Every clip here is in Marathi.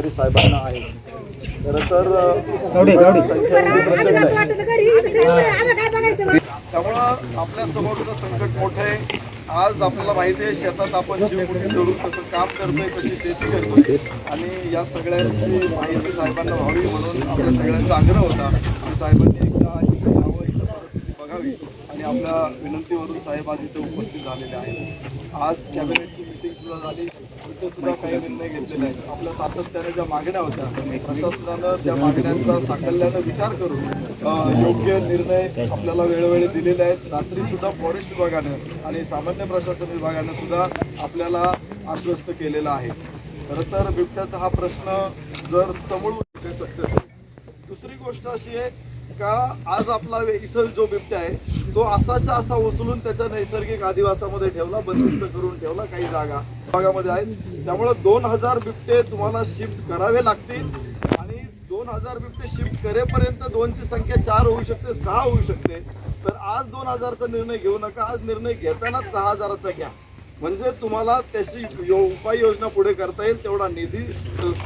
आणि साहेबांना आहे. खरं तर संख्या प्रचंड आहे. त्यामुळं आपल्या समोरचं संकट मोठं आहे आज आपल्याला माहिती आहे शेतात आपण जीव कुठे धरून कसं काम करतोय कशी शेती करतोय. आणि या सगळ्यांची माहिती साहेबांना व्हावी म्हणून आपल्या सगळ्यांचा आग्रह होता की साहेबांनी एकदा इथे यावं इथं परिस्थिती बघावी आणि आपल्या साहेब आज इथे उपस्थित झालेले आहेत. आज कॅबिनेटची मिटिंग सुद्धा झाली. इथे सुद्धा काही निर्णय घेतलेले आहेत. आपल्या सातत्याने ज्या मागण्या होत्या प्रशासनानं त्या मागण्यांचा साकल्यानं विचार करून योग्य निर्णय आपल्याला वेळोवेळी दिलेले आहेत. रात्री सुद्धा फॉरेस्ट विभागानं आणि सामान्य प्रशासन विभागानं सुद्धा आपल्याला आश्वस्त केलेलं आहे. खरं तर बिबट्याचा हा प्रश्न जर समोर दुसरी गोष्ट अशी आहे का आज आपला इथं जो बिबट्या आहे तो असाचा असा उचलून त्याच्या नैसर्गिक आदिवासामध्ये ठेवला बंदिस्त करून ठेवला काही जागा भागामध्ये आहेत. त्यामुळे दोन हजार बिबटे तुम्हाला शिफ्ट करावे लागतील आणि दोन हजार बिबटे शिफ्ट करेपर्यंत दोनची संख्या चार होऊ शकते सहा होऊ शकते. तर आज दोन हजारचा निर्णय घेऊ नका. आज निर्णय घेताना सहा हजाराचा घ्या. म्हणजे तुम्हाला त्याची यो उपाययोजना पुढे करता येईल तेवढा निधी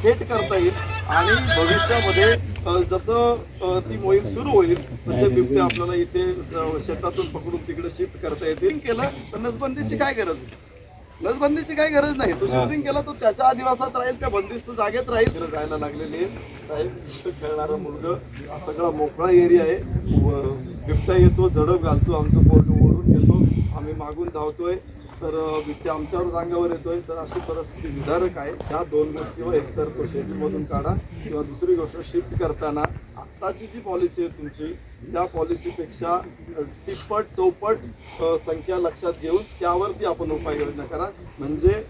सेट करता येईल आणि भविष्यामध्ये जसं ती मोहीम सुरू होईल तसे बिबटे आपल्याला इथे शेतातून पकडून तिकडे शिफ्ट करता येतील. केलं तर नसबंदीची काय गरज नसबंदीची काही गरज नाही. तो शूटिंग केला तो त्याच्या आदिवासात राहील त्या बंदिस्त जागेत राहील. जायला लागलेली आहे. साहेब खेळणारा मुलगा हा सगळा मोकळा एरिया आहे. बिबटा बिबट्या येतो झडप घालतो आमचं फोटो ओढून घेतो. आम्ही मागून धावतोय. तर अं, बिबट्या आमच्यावर अंगावर येतोय. तर अशी परिस्थिती विधारक आहे. या दोन गोष्टीवर हो एकतर तो शेतीमधून काढा किंवा दुसरी गोष्ट शिफ्ट करताना. आत्ताची जी पॉलिसी आहे तुमची त्या पॉलिसीपेक्षा तिप्पट चौपट संख्या लक्षात घेऊन त्यावरती आपण उपाययोजना करा. म्हणजे